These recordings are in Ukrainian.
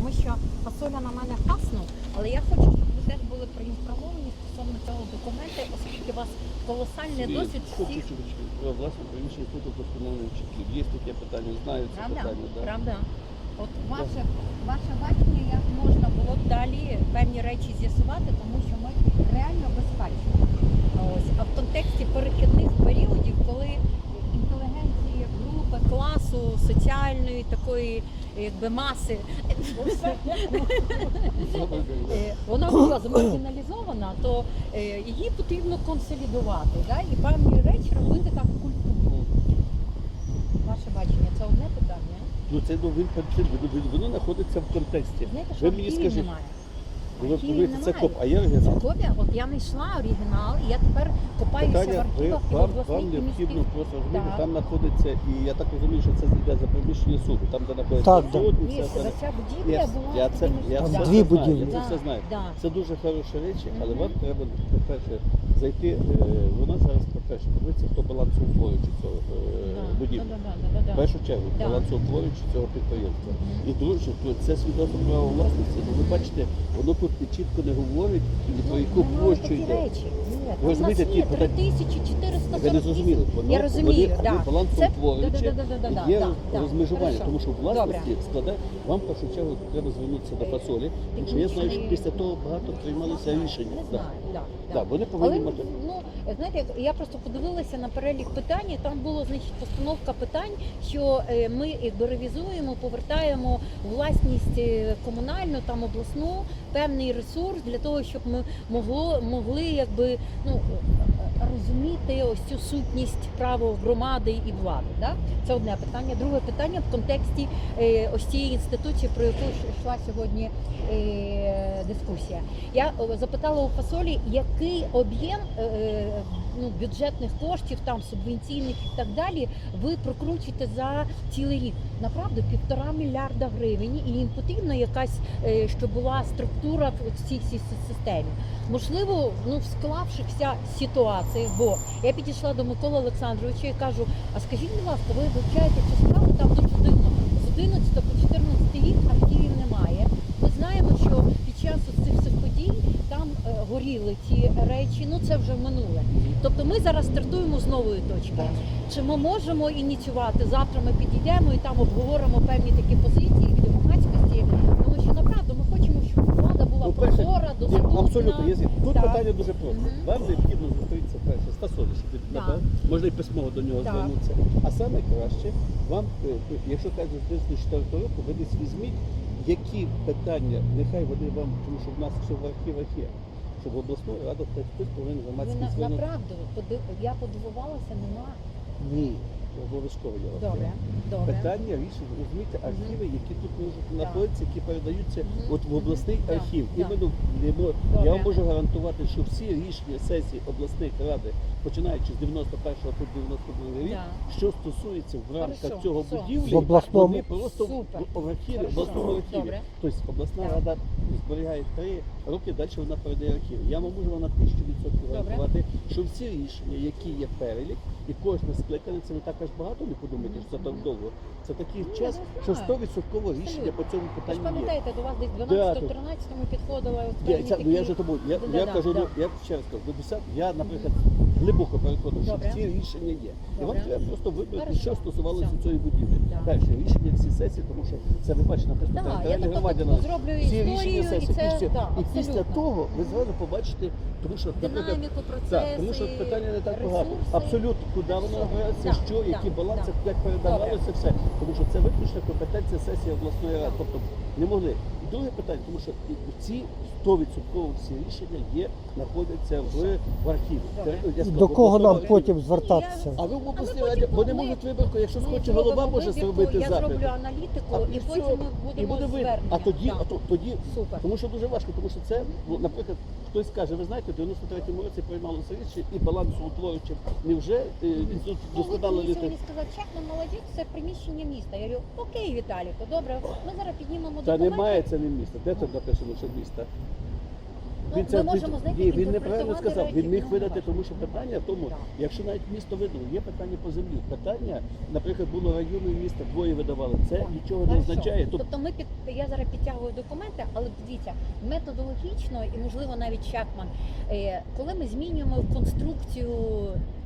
тому що фасоля на мене хасну, але я хочу, щоб ви теж були проінформовані стосовно цього документу, оскільки у вас колосальний досвід всіх. Власне, приміщення інституту вдосконалення вчителів. Є таке питання, знаю це Правда? питання. Да. Правда? От ваше, ваше бачення, як можна було б далі певні речі з'ясувати, тому що ми реально безпечно. Ось, а в контексті перехідних класу, соціальної такої якби маси, е, вона була замаргіналізована, то е, її потрібно консолідувати да? і певні речі робити так культурно. Ваше бачення, це одне питання. Ну це ну, він, він, він, воно знаходиться в контексті. Знаєте, що Ви мені скажіть, немає. Ви Архівів це немає. коп, а є оригінал. Це копія, от я знайшла оригінал, і я тепер копаюся в Питання, ви, архівах і в вам, обласних вам і необхідно міських. просто розуміти, Так. там знаходиться, і я так розумію, що це йде за приміщення суду, там де знаходиться Так, да. суд, і Ні, все це. ця будівля Я, була я це, я Там все дві знаю, будівлі. я це все знаю. да. Це дуже хороші речі, але вам треба, по-перше, зайти, е, вона зараз, про те, що подивитися, хто балансоутворюючий цього е, да. В першу чергу, балансоутворюючи цього підприємства. І друге, що це свідоцтво права власності. Ну, ви бачите, воно тут чітко не говорить ні про Ну, яку немає площу йде. Ні, Ви у нас ті є питання- 3448. Ви не зрозуміли, воно Я розумію, вони, да. вони балансоутворюючі, Це- да-да-да-да-да, є да, да. розмежування, Хорошо. тому що власності Добре. складає, вам в першу чергу треба звернутися до фасолі, тому що я знаю, що Технічний- після того багато приймалися Не знаю, рішення. Не Да. знаю, да, да. Да, вони повинні Але мати. ну знаєте, як- я просто подивилася на перелік питань. і Там було значить постановка питань, що е, ми якби ревізуємо, повертаємо власність е, комунальну там обласну певний ресурс для того, щоб ми могло могли якби ну розуміти ось цю сутність право громади і влади. Да? Це одне питання. Друге питання в контексті е, ось цієї інституції, про яку йшла сьогодні е, дискусія. Я запитала у фасолі, який об'єм е, ну, бюджетних коштів, там субвенційних і так далі, ви прокручуєте за цілий рік. Направду півтора мільярда гривень, і їм потрібна якась, е, щоб була структура в цій системі. Можливо, ну в склавшихся ситуаціях, бо я підійшла до Миколи Олександровича і кажу: а скажіть, будь ласка, ви вивчаєте цю справу там дуже дивно. З 11 по 14 рік архівів немає. Ми знаємо, що під час ось цих всіх подій там е, ті речі. Ну це вже минуле. Тобто ми зараз стартуємо з нової точки. Чи ми можемо ініціювати? Завтра ми підійдемо і там обговоримо певні такі позиції від громадськості. Тому що направду ми хочемо, щоб влада була Ну, прозора, доступна. Абсолютно, є. Тут Так. питання дуже просто. Мгм. Вам необхідно зустрітися перше Так. напевно, можна і письмово до нього Так. звернутися. А саме краще, вам, е, е, якщо кажуть, з 2004 року, ви десь візьміть, які питання, нехай вони вам, тому що в нас все в архівах є, щоб обласну раду хтось повинен Ви на, на, правду, я подивувалася, нема. Ні, обов'язково вас Добре, добре. Питання рішення, розумієте, архіви, які тут можуть знаходитися, які передаються от в обласний архів. да. Іменно не мо- я вам можу гарантувати, що всі рішення сесії обласних ради, починаючи з 91-го по 92 рік, Да. що стосується в рамках Хорошо, цього все. будівлі, обласному. вони просто Супер. в архіві, в Хорошо. обласному архіві. Добре. Тобто обласна Так. рада зберігає три роки, далі вона передає архів. Я вам можу вам на тисячу відсотків Добре. гарантувати, що всі рішення, які є перелік, і кожне скликане, це не так аж багато, не подумайте, що це так довго. Це такий Ні, час, що 100% рішення по цьому Ви ж питанню є. пам'ятаєте, до вас десь Да, 12-13 ми підходили. от Я, певні ця, ну, я такі- вже тому, я, Да-да-да, кажу, ну, да. я ще раз кажу, до 10, я, наприклад, глибоко переконаний, що Добре. всі рішення є. І вам Добре. треба просто вибрати, Хорошо. що стосувалося Все. цієї будівлі. Да. Далі рішення всі сесії, тому що це ви бачите, наприклад, Да, я територіальна тобто громадяна. зроблю історію, рішення і сесії, це, і, да, і після абсолютно. того ви зразу побачите, тому що, Динаміку, процеси, так, тому що питання не так багато. Абсолютно, куди воно. Да, що, да, які баланси, да. як передавалося все. Тому що це виключно компетенція сесії обласної ради. Тобто не могли. І друге питання, тому що ці 100% всі рішення є, знаходяться в, в архіві. Це, я сказав, До кого нам архіві. потім звертатися? А ви в обласній раді, потім- вони можуть вибірку, якщо схоче голова, може зробити Я зроблю аналітику, і потім ми будемо звернення. А тоді, а то, тоді, тому що дуже важко, тому що це, ну, наприклад, хтось каже, ви знаєте, в 93-му році приймалося рішення і балансоутворюючи, невже е, інститут Ну, досконало мені літи? сьогодні сказали, молодець, це приміщення міста. Я говорю, окей, Віталіку, добре, ми зараз піднімемо Та документи. немає це не міста. Де це написано, що місто? Ну, це ми можемо, знайти ні, він неправильно сказав. Він міг видати, тому що питання в тому, якщо навіть місто видало, є питання по землі. Питання, наприклад, було району і міста, двоє видавали. Це Так. нічого не означає. Тобто Тобто ми під, я зараз підтягую документи, але дивіться, методологічно і можливо навіть Чекман, е, коли ми змінюємо конструкцію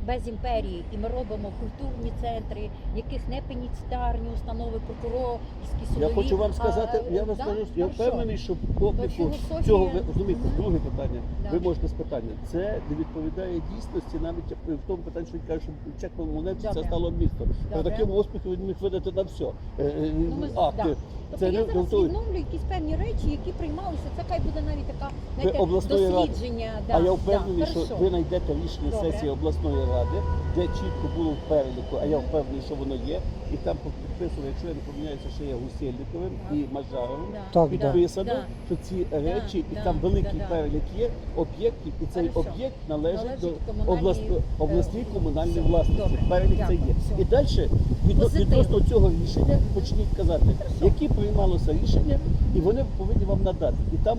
без імперії, і ми робимо культурні центри, в яких не пенітенціарні установи, прокурорські судові. Я хочу вам сказати, а, я вам да? скажу, я Ну, впевнений, що по обліку філософія- цього ви розумієте, друге питання. Да. Ви можете з питання. Це не відповідає дійсності, навіть в тому питанні, що він каже, що Чекман Монеці це стало місто. Такому успіху він міг видати на все. Е, е, Ну, ми- акти. да. Тобто Це я не зараз готові. відновлю якісь певні речі, які приймалися. Це хай буде навіть така знаєте, обласної ради. дослідження. А я впевнений, да, що хорошо. ви знайдете рішення Добре. сесії обласної ради, де чітко було в переліку, а я впевнений, що воно є. І там підписано, якщо я не помиляюся, ще є Гусельниковим і Мажаровим. Да, Так, да, Підписано, да. що ці речі, і да, там великий да, да. перелік є об'єктів, і цей Хорошо. об'єкт належить, Належить до комунальній, обласно, е, обласній комунальній все. власності. Добре. Перелік це Дякую. є. Все. І далі від, відносно цього рішення почніть казати, які приймалося рішення, і вони повинні вам надати. І там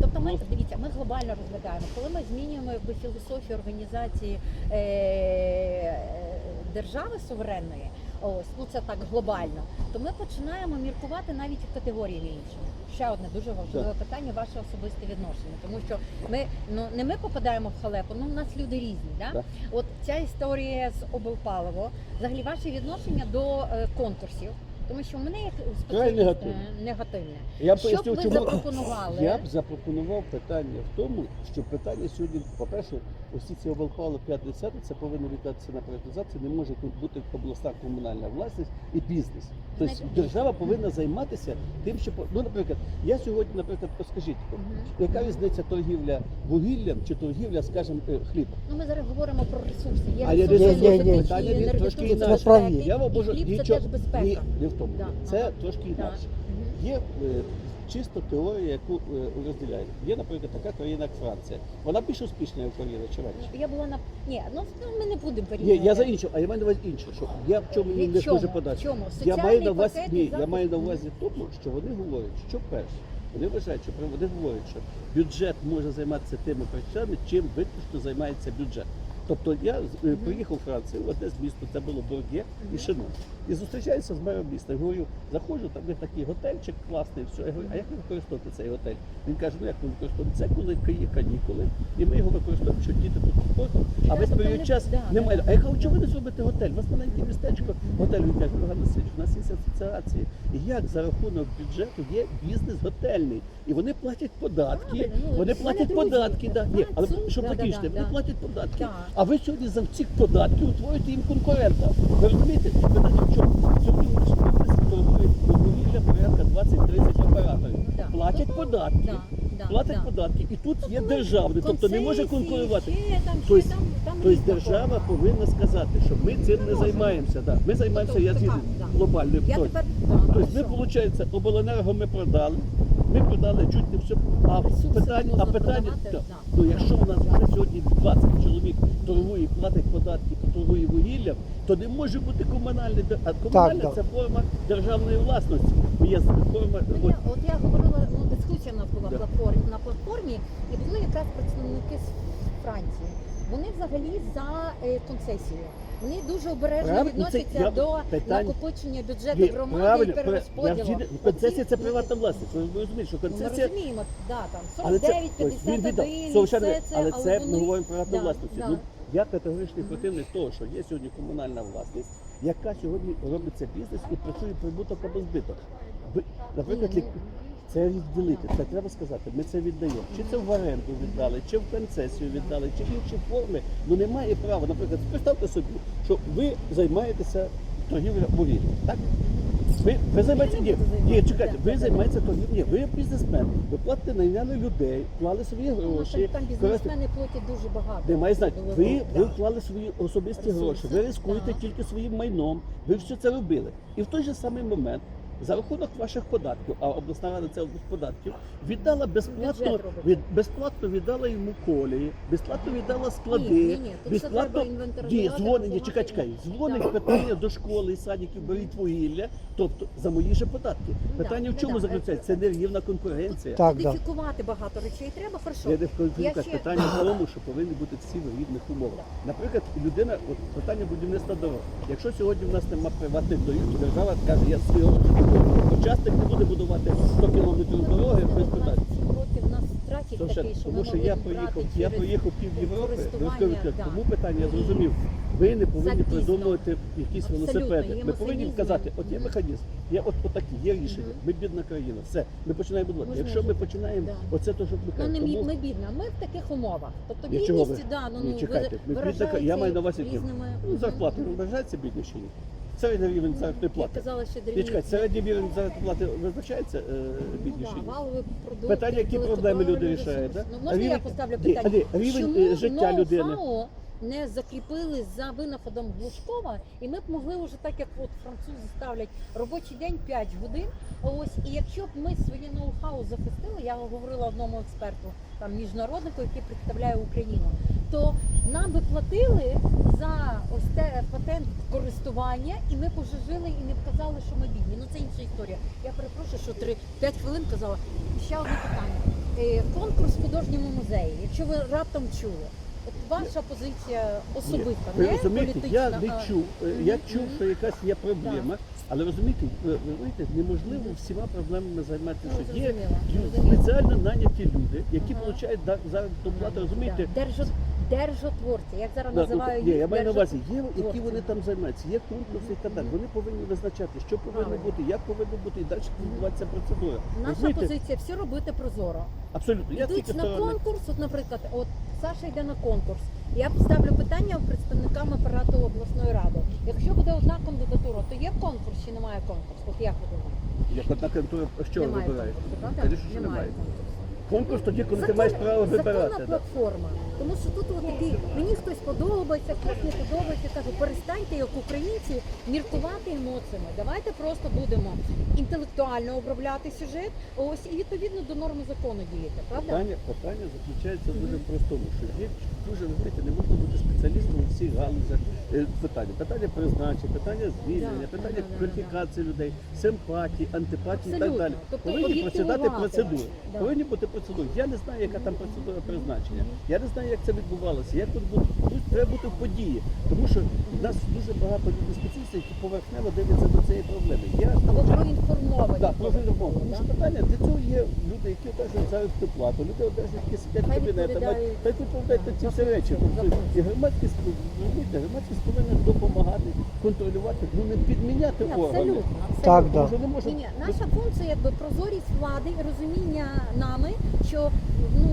Тобто ми дивіться, ми глобально розглядаємо. Коли ми змінюємо якби філософію організації е, держави суверенної, ось ну це так глобально, то ми починаємо міркувати навіть категоріями іншими. Ще одне дуже важливе питання ваше особисте відношення, тому що ми ну не ми попадаємо в халепу, ну у нас люди різні. Да? Да. От ця історія з облпаливо, взагалі ваше відношення до е, конкурсів. Тому що в мене як спеціаліст негативне. негативне. я Що б ви чому запропонували? я б запропонував питання в тому, що питання сьогодні, по-перше, усі ці обалпали 50 це повинно віддатися на приватизацію, не може тут бути обласна комунальна власність і бізнес. Тобто держава повинна займатися тим, що ну, наприклад, я сьогодні, наприклад, скажіть, яка різниця торгівля вугіллям чи торгівля, скажімо, е, хлібом? Ну, ми зараз говоримо про ресурси. Є А ресурси трошки інакше. Я вам можу хліб це теж безпека. ні, не в тому. Це трошки інакше. Є е, чисто теорія, яку е, розділяють. Є, наприклад, така країна, як Франція. Вона більш успішна як Україна чи менше? Я була на ні, ну ну, ми не будемо Ні, я за інше, а я маю на увазі інше, що я в чому Від не дуже подати. Чому? Я маю на увазі, ні, я маю на увазі тому, що вони говорять, що перше, вони вважають, що вони говорять, що бюджет може займатися тими речами, чим виключно займається бюджет. Тобто я е, приїхав у Францію, в одне з міст, це було Борге і Шино. І зустрічаюся з мером міста. Я говорю, заходжу, там є такий готельчик класний, все. Я говорю, а як ви використовуєте цей готель? Він каже, ну як ми використовуємо? Це коли є канікули. І ми його використовуємо, що діти тут спортом, а весь період час немає. А я кажу, чого ви не зробите готель? У вас маленьке містечко, готель. Він каже, Іван Васильович, у нас є асоціації. Як за рахунок бюджету є бізнес готельний. І вони платять податки, ну, вони платять податки. Да. Ні, але щоб закінчити, вони платять податки. А ви сьогодні за цих податків утворюєте їм конкурента. Ви розумієте? Питання в чому? Сьогодні в області торгують вугілля порядка 20-30 операторів. Да. Платять податки. Да, да, Платять да. податки. І тут є державний, тобто не може конкурувати. ще там, ще Тобто, там, там Тобто держава повинна сказати, що ми цим не займаємося. Да. Ми займаємося Тобто, я згідний, да. глобальною Тобто ми, виходить, обленерго ми продали, ми продали чуть не все. А питання, а питання, так, да. ну якщо у нас вже сьогодні 20 чоловік торгує, платить податки, торгує вугіллям, то не може бути комунальний. А комунальна так. це форма державної власності. Є форма. Ну, от, я, от я говорила, ну дискусія була Да. платформі на платформі, і були якраз представники з Франції. Вони взагалі за е, концесію. Вони дуже обережно Правильно, ну, це відносяться я- до питання- накопичення бюджету Ні, громади і правильно, я перерозподілу. вчили- концесія це приватна власність. Ви розумієте, що Ну, Ми концесія розуміємо, да, там Але це 49, ось він віддав 51, совершенно, все це, але це вони- ми говоримо про приватну да, власності. да. Ну я категоричний противник того, що є сьогодні комунальна власність, яка сьогодні робиться бізнес і працює прибуток або збиток. Ви, наприклад, Ні, лік- ну, це відділити, це треба сказати. Ми це віддаємо. Чи це в оренду віддали, чи в концесію віддали, чи інші форми. Ну немає права. Наприклад, представте собі, що ви займаєтеся торгівлею вугіллям, так? Ви, ви займаєтеся, ні, ні, чекайте, ви займаєтеся торгівлею, ні, ви бізнесмен, ви платите найняли людей, вклали свої Ну, гроші. там, бізнесмени платять дуже багато. Немає. Було Ви, ви вклали свої особисті гроші, ви рискуєте тільки своїм майном, ви все це робили. І в той же самий момент, за рахунок ваших податків, а обласна рада це податків, віддала безплатно, від, безплатно віддала йому колії, безплатно віддала склади, Ні, ні, ні, тут все безплатно треба Ні, інвентаризувати. дзвонить, ні, чекай, чекай, дзвонить Так. питання до школи і садиків, беріть вугілля, тобто за мої же податки. Да, Питання в ну чому да, заключається? Це нерівна конкуренція. Так. Кодифікувати багато речей треба, хорошо. Я не в конфліктах ще- питання в тому, що повинні бути всі в рівних умовах. Наприклад, людина, от питання будівництва дорог. Якщо сьогодні в нас немає приватних доріг, то держава каже, я свого Учасник не буде будувати 100 кілометрів дороги без питань. 15 років нас втратить Совершенно. такий, що Тому що я проїхав, я через проїхав пів Європи, скажете, да. тому питання я зрозумів. Ви не повинні Запізно. придумувати якісь Абсолютно, велосипеди. є Ми повинні механізми. вказати, от є механізм, є от отакі, є рішення. Ми бідна країна. Все, ми починаємо будувати. Можна Якщо ми жити. починаємо, Да. оце то, що ми Ну кажемо. не мі- Тому- ми бідна, ми в таких умовах. Тобто Ні, чого бідність, да, ну, Ні, ну чекайте, ми бідна. Я маю на увазі, які? різними... Ну, зарплати не вважається бідніше? ні? Середній рівень заробітної плати. казала, що Ні, чекайте, середній рівень заробітної плати визначається е, бідніше? Ну, да, валовий продукт, Питання, які проблеми люди рішають, да? Ну, можна я рівень- поставлю Ні, питання? а ні, рівень, Чому е, життя людини? ноу-хау не закріпили за винаходом Глушкова, і ми б могли вже так, як от французи ставлять робочий день 5 годин. Ось і якщо б ми своє ноу-хау захистили, я говорила одному експерту, там міжнароднику, який представляє Україну, то нам би платили за ось те патент користування, і ми б уже жили і не вказали, що ми бідні. Ну це інша історія. Я перепрошую, що 3 5 хвилин казала. Ще одне питання. Е, Конкурс в художньому музеї. Якщо ви раптом чули, ваша позиція особиста, не розумієте, політична. я не а- чув. е, Я Мгм, чув, мгм. що якась є проблема, але розумієте, ви ви знаєте, неможливо всіма проблемами займатися. Ну, Є зрозуміло, лю- зрозуміло. спеціально наняті люди, які Ага. отримують заробітну плату, розумієте? Да. Держо, держотворці, як зараз Да, ну, називають ні, їх, я маю на увазі, є, які вони там займаються, є конкурси і так далі. Вони повинні визначати, що повинно Правильно. бути, як повинно бути, і далі відбувається процедура. Наша Розумієте? позиція все робити прозоро. Абсолютно. Я Йдуть на конкурс, от, наприклад, от Саша йде на конкурс. Я ставлю питання представникам апарату обласної ради. Якщо буде одна кандидатура, то є конкурс чи немає конкурсу? От як ви думаєте? Як одна контора, що немає вибираєте? конкурсу, правда? Звісно, що немає немає. конкурсу. Конкурс тоді, коли ти маєш право вибирати. Законна да. платформа. Тому що тут от такий, мені хтось подобається, хтось не подобається. Кажу, перестаньте як українці міркувати емоціями. Давайте просто будемо інтелектуально обробляти сюжет. Ось і відповідно до норми закону діяти. Правда? Питання, питання заключається дуже в простому, що є дуже ви знаєте, не можна бути спеціалістом у всіх галузях е, питання. Питання призначення, питання звільнення, Да, питання да, да, да, кваліфікації людей, симпатії, антипатії і так далі. Тобто Повинні просідати процедури. Да. Повинні бути процедури. Я не знаю, яка там процедура призначення. Я не знаю, як це відбувалося. Як тут буде тут треба бути в події, тому що в нас дуже багато людей спеціалістів, які поверхнево дивляться до цієї проблеми. Я Або проінформовані. так, про мову. Тому що питання для цього є люди, які одержують заробітну плату, люди одержують, які сидять в Хай та й відповідають ці всі речі. Тобто, і громадськість, розумієте, громадськість повинна допомагати, контролювати, ну не підміняти Ні, органи. Абсолютно, абсолютно. Так, да. Тому що не може Ні, ні, наша функція якби прозорість влади і розуміння нами, що ну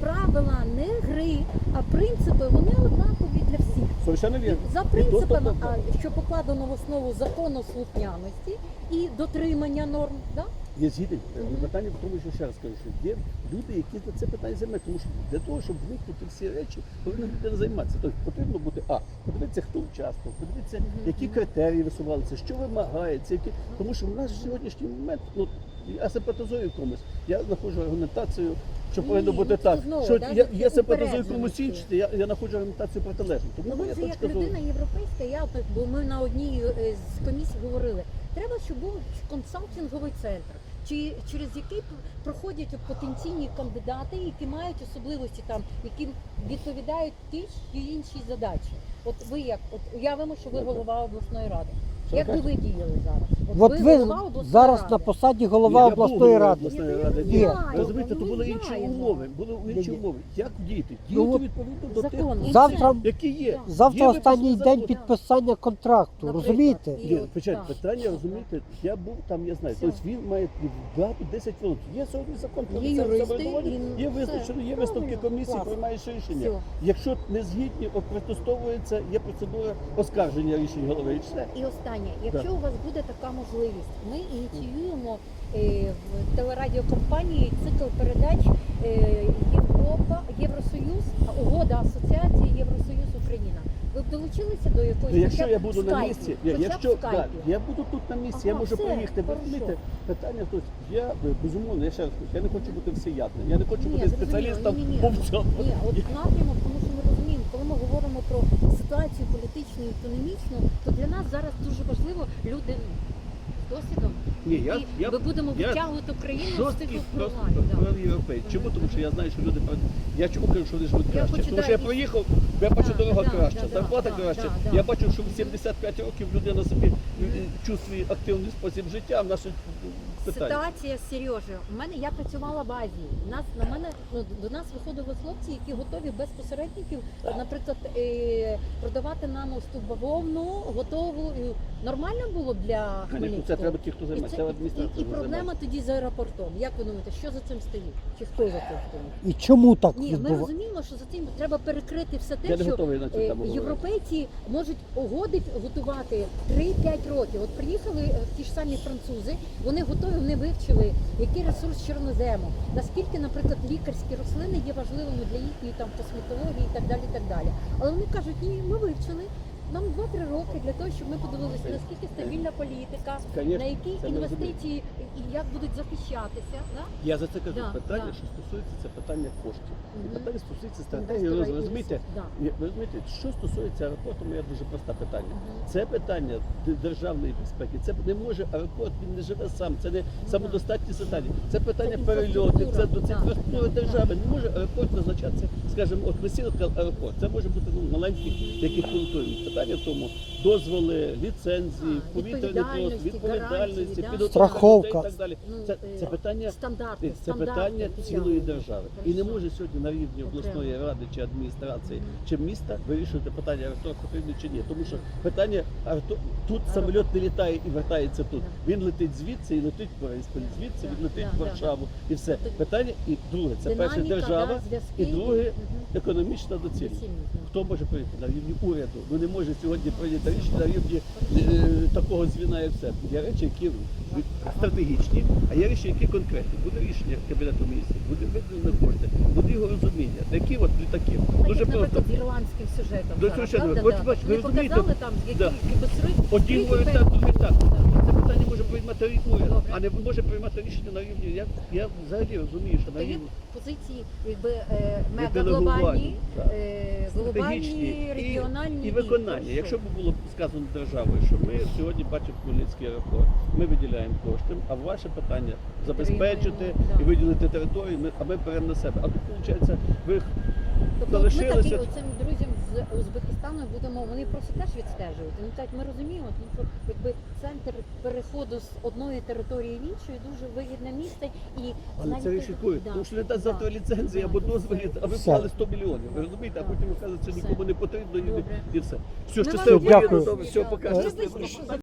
правила не гри, а принципи вони однакові для всіх. совершенно вірно. За принципами, а, що покладено в основу законослухняності і дотримання норм, да? Я згідний. Мгм. Питання в тому, що ще раз кажу, що є люди, які за це питання займають. Тому що для того, щоб вникнути всі речі, повинна людина займатися. Тобто потрібно бути а, подивитися, хто участвував, подивитися, які критерії висувалися, що вимагається, які тому що в нас в сьогоднішній момент, ну я симпатизую комусь, я знаходжу аргументацію, що Ні, повинно бути ну, це так. знову, що да, я, це я симпатизую упередженості. комусь іншому, я, я знаходжу аргументацію протилежну. Тому Ну ви моя вже як точка зору. людина європейська, я бо ми на одній е, з комісій говорили, треба, щоб був консалтинговий центр, чи через який п- проходять от потенційні кандидати, які мають особливості там, які відповідають тій чи іншій задачі. От ви як, от уявимо, що ви голова обласної ради. Як би ви діяли зараз? От ви голова обласної зараз ради. на посаді голова я був обласної головою ради. обласної Ні, ради. я Ні, знаю, розумієте, то ну, були інші знаю. умови. Були інші умови. Як діяти? Ну, Діяти от відповідно до тих, Закон. Завтра, які є. Є завтра виписані останній день закони. підписання контракту. Наприклад. Розумієте? І Ні, от, почать так. питання, розумієте, я був там, я знаю. Тобто він має дату 10 хвилин. Є сьогодні закон про Є місцеве юристи, самоврядування, і є визначено, є висновки Правильно, комісії, клас. приймаєш рішення. Все. Якщо не згідні, протестовується, є процедура оскарження рішень голови. І все. І останнє, якщо Да. у вас буде така можливість, ми ініціюємо е, в телерадіокомпанії цикл передач е, Європа, Євросоюз, угода асоціації Євросоюз Україна. Ви б долучилися до якоїсь Ну, якщо я буду в на місці, я, якщо скайпі. так, я буду тут на місці, я можу все, приїхати. Розумієте, питання тут. Я безумовно, я ще раз кажу, я не хочу бути всеядним, я не хочу Ні, бути спеціалістом ні, ні, ні. Ні, от напрямок, тому що ми розуміємо, коли ми говоримо про ситуацію політичну і економічну, то для нас зараз дуже важливо люди досвідом. Ні, я, і я ми будемо я витягувати Україну з цих проєвропейць. Чому? Тому що я знаю, що люди я чому кажу, що вони живуть краще. хочу, Тому да, що я і- проїхав, я бачу Да, дорога да, краща, да, зарплата да, краща. да, да. Я бачу, що в 75 років людина собі е, чувствує активний спосіб життя. В тут питання. Ситуація з Сережею. У мене я працювала в Азії. Нас на мене ну до нас виходили хлопці, які готові без посередників, наприклад, е, продавати нам ось ту бавовну, готову. І Нормально було для Хмельницького? Це треба ті, хто займається. це, Це і, адміністрація. і проблема тоді з аеропортом. Як ви думаєте, що за цим стоїть? Чи хто за цим стоїть? І чому так Ні, ми відбувається? розуміємо, що за цим треба перекрити все Я те, не що готовий на цю Е, тему говорити. Європейці можуть угоди готувати 3-5 років. От приїхали е, ті ж самі французи, вони готові, вони вивчили, який ресурс чорнозему, наскільки, наприклад, лікарські рослини є важливими для їхньої там косметології і так далі. і так далі. Але вони кажуть, ні, ми вивчили. Нам 2-3 роки для того, щоб ми подивилися, наскільки стабільна політика, Конечно, на які це ми інвестиції і як будуть захищатися. Да? Я за це кажу. Да, питання, да. що стосується, це питання коштів. І Мгм. питання стосується стратегії Інвестора і Розумієте. Ні, Ви розумієте, що стосується аеропорту, моє дуже просте питання. Це питання д- державної безпеки. Це не може аеропорт, він не живе сам. Це не самодостатні питання. Це питання Це перельотів, це до це інфраструктура, інфраструктури да, держави. Не може аеропорт назначатися, скажімо, от ми сіли сказали аеропорт. Це може бути ну, маленький, який пунктуємо. Питання в тому, дозволи, ліцензії, А, повітряний відповідальності, відповідальності, гарантії, да. Страховка. людей і так далі. Ну, Це, е, це питання стандарти, це стандарти питання цілої держави. І не може сьогодні на рівні обласної ради чи адміністрації чи міста вирішувати питання аеропорту потрібно чи ні. Тому що питання аерото- тут самоліт не літає і вертається тут. Він летить звідси і летить в Бориспіль, звідси він летить в. Варшаву і все. Тобто Питання і друге, це перше Динаміка, держава да, зв'язки і друге Мгм. економічна доцільність. Доцільність, да. Хто може прийти на рівні уряду? Ну не може сьогодні прийняти рішення на рівні е, такого звіна, як все. Є речі, які стратегічні, а є речі, які конкретні. Буде рішення Кабінету міністрів, буде виділено кошти, буде його розуміння. Такі от літаки. Так, Дуже як, просто. з ірландським сюжетом. До да? бачите, ви розумієте, показали там, які да. безсеред- Одні говорять так, другі так. Да. Це питання може приймати уряд, а не може приймати рішення на рівні. Я, я взагалі розумію, що на є рівні позиції, якби е, глобальні, так. е, глобальні, стратегічні регіональні і, і виконання. Якщо б було сказано державою, що ми сьогодні бачимо Хмельницький аеропорт, ми виділяємо кошти, а ваше питання забезпечити Підтримуємо, да. і виділити територію, ми, а ми беремо на себе. А тут виходить, ви Тобто от ми так і залишилися. друзям з Узбекистану будемо, вони просто теж відстежують. Вони кажуть, ми розуміємо, тому що якби центр переходу з одної території в іншу дуже вигідне місце і Але це ризикують, да, тому що не дасть да, завтра ліцензії да, або дозволі, а ви вклали 100 мільйонів. Ви розумієте, а потім ви що нікому не потрібно і, і все. Все, Ми що це дякую. все, покажете.